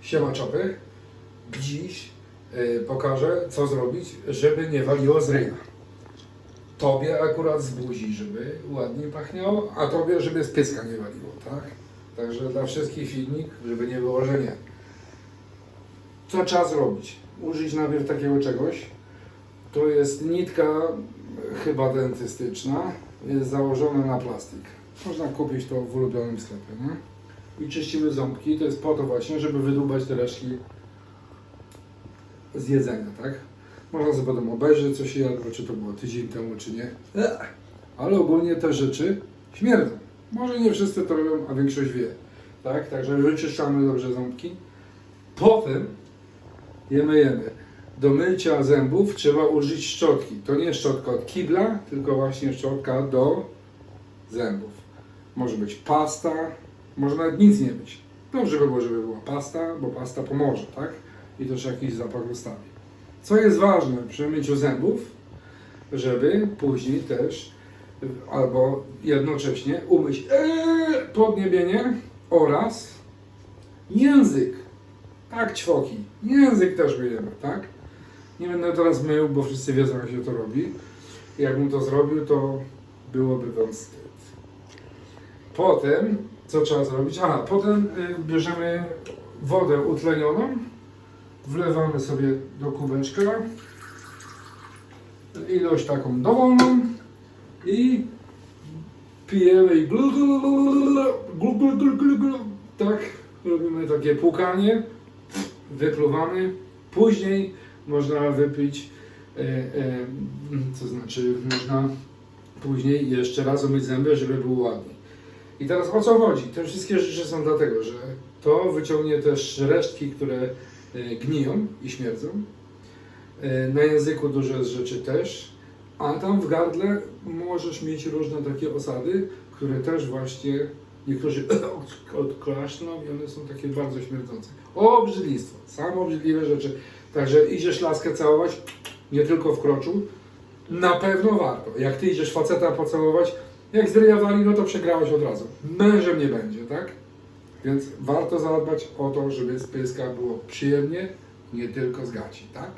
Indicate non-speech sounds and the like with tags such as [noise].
siemaczowy. Dziś y, pokażę, co zrobić, żeby nie waliło z ryja. Tobie akurat z buzi, żeby ładnie pachniało, a tobie, żeby z pyska nie waliło, tak? Także dla wszystkich filmik, żeby nie było, że nie. Co trzeba zrobić? Użyć najpierw takiego czegoś. To jest nitka chyba dentystyczna, jest założona na plastik. Można kupić to w ulubionym sklepie, nie? I czyścimy ząbki, to jest po to właśnie, żeby wydłubać te resztki z jedzenia, tak? Można sobie potem obejrzeć, co się jadło, czy to było tydzień temu, czy nie. Ale ogólnie te rzeczy śmierdzą. Może nie wszyscy to robią, a większość wie. Tak? Także wyczyszczamy dobrze ząbki. Potem jemy, jemy. Do mycia zębów trzeba użyć szczotki. To nie szczotka od kibla, tylko właśnie szczotka do zębów. Może być pasta, może nawet nic nie być. Dobrze by było, żeby była pasta, bo pasta pomoże, tak? I też jakiś zapach zostawi. Co jest ważne przy myciu zębów, żeby później też albo jednocześnie umyć ee, podniebienie oraz język. Tak, ćwoki. Język też myjemy, tak? Nie będę teraz mył, bo wszyscy wiedzą, jak się to robi. Jakbym to zrobił, to byłoby wam. Potem, co trzeba zrobić? Aha, potem y, bierzemy wodę utlenioną, wlewamy sobie do kubeczka ilość taką dowolną i pijemy i glu, glu, glu, glu, glu, glu, glu, tak, robimy takie płukanie, wypluwamy. Później można wypić, e, e, to znaczy można później jeszcze raz umyć zęby, żeby było ładniej. I teraz o co chodzi? Te wszystkie rzeczy są dlatego, że to wyciągnie też resztki, które e, gniją i śmierdzą. E, Na języku dużo jest rzeczy też, a tam w gardle możesz mieć różne takie osady, które też właśnie niektórzy [coughs] odklaszną i one są takie bardzo śmierdzące. Obrzydlistwo, samo obrzydliwe rzeczy. Także idziesz laskę całować, nie tylko w kroczu, na pewno warto. Jak ty idziesz faceta pocałować, jak zryjawali, no to przegrałeś od razu. Mężem nie będzie, tak? Więc warto zadbać o to, żeby z pyska było przyjemnie, nie tylko z gaci, tak?